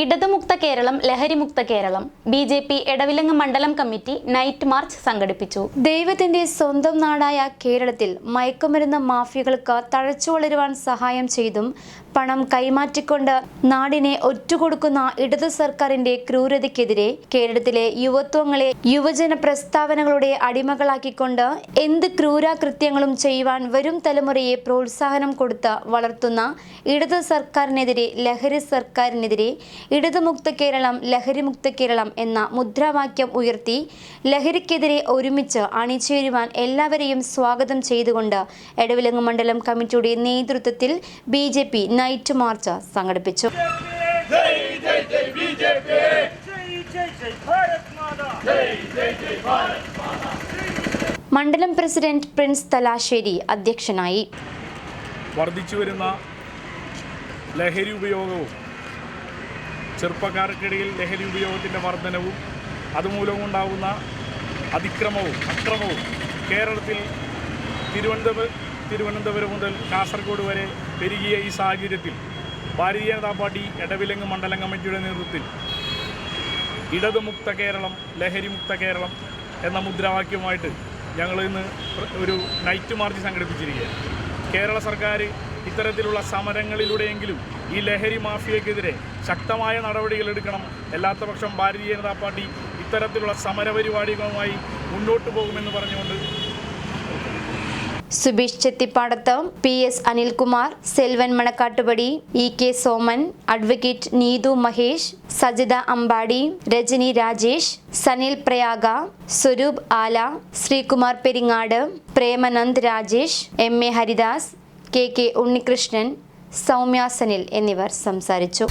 ഇടതുമുക്ത Keralam ലഹരിമുക്ത Keralam. B J P Edavilangu മണ്ഡലം committee night march സംഘടിപ്പിച്ചു. ദൈവത്തിന്റെ സ്വന്തം നാടായ കേരളത്തിൽ മയക്കുമരുന്ന് മാഫിയകൾക്ക് തഴച്ചു വളരുവാൻ സഹായം ചെയ്തും പണം കൈമാറ്റിക്കൊണ്ട് നാടിനെ ഒറ്റുകൊടുക്കുന്ന ഇടതു സർക്കാരിന്റെ ക്രൂരതയ്ക്കെതിരെ കേരളത്തിലെ യുവത്വങ്ങളെ യുവജന പ്രസ്താവനകളുടെ അടിമകളാക്കിക്കൊണ്ട് എന്ത് ക്രൂരാകൃത്യങ്ങളും ചെയ്യുവാൻ വരും തലമുറയെ പ്രോത്സാഹനം കൊടുത്ത് വളർത്തുന്ന ഇടതു സർക്കാരിനെതിരെ ലഹരി സർക്കാരിനെതിരെ ഇടതുമുക്ത കേരളം ലഹരിമുക്ത കേരളം എന്ന മുദ്രാവാക്യം ഉയർത്തി ലഹരിക്കെതിരെ ഒരുമിച്ച് അണിചേരുവാൻ എല്ലാവരെയും സ്വാഗതം ചെയ്തുകൊണ്ട് എടവിലങ്ങ് മണ്ഡലം കമ്മിറ്റിയുടെ നേതൃത്വത്തിൽ B J P night march സംഘടിപ്പിച്ചു. മണ്ഡലം പ്രസിഡന്റ് പ്രിൻസ് തലാശ്ശേരി അധ്യക്ഷനായി. വർദ്ധിച്ചു വരുന്ന ലഹരി ഉപയോഗവും ചെറുപ്പക്കാർക്കിടയിൽ ലഹരി ഉപയോഗത്തിന്റെ വർധനവും അതുമൂലമുണ്ടാകുന്ന അതിക്രമവും അക്രമവും കേരളത്തിൽ തിരുവനന്തപുരം തിരുവനന്തപുരം മുതൽ കാസർഗോഡ് വരെ പെരുകിയ ഈ സാഹചര്യത്തിൽ ഭാരതീയ ജനതാ പാർട്ടി എടവിലങ്ങ് മണ്ഡലം കമ്മിറ്റിയുടെ നേതൃത്വത്തിൽ ഇടതുമുക്ത കേരളം ലഹരിമുക്ത കേരളം എന്ന മുദ്രാവാക്യവുമായിട്ട് ഞങ്ങൾ ഇന്ന് ഒരു നൈറ്റ് മാർച്ച് സംഘടിപ്പിച്ചിരിക്കുകയാണ്. കേരള സർക്കാർ ഇത്തരത്തിലുള്ള സമരങ്ങളിലൂടെയെങ്കിലും ഈ ലഹരി മാഫിയക്കെതിരെ ശക്തമായ നടപടികൾ എടുക്കണം. അല്ലാത്ത പക്ഷം ഭാരതീയ ജനതാ പാർട്ടി ഇത്തരത്തിലുള്ള സമരപരിപാടികളുമായി മുന്നോട്ട് പോകുമെന്ന് പറഞ്ഞുകൊണ്ട് Subeesh Chethippadath P S Anilkumar Selvan Manakkattupadi E K Soman advocate Neethu Mahesh Sajitha Ambadi Rajani Rajesh Sanil Prayaga Swaroop Ala Sreekumar Peringad Premanand Rajesh M A Haridas K K Unnikrishnan Soumya Sanil എന്നിവർ സംസാരിച്ചു.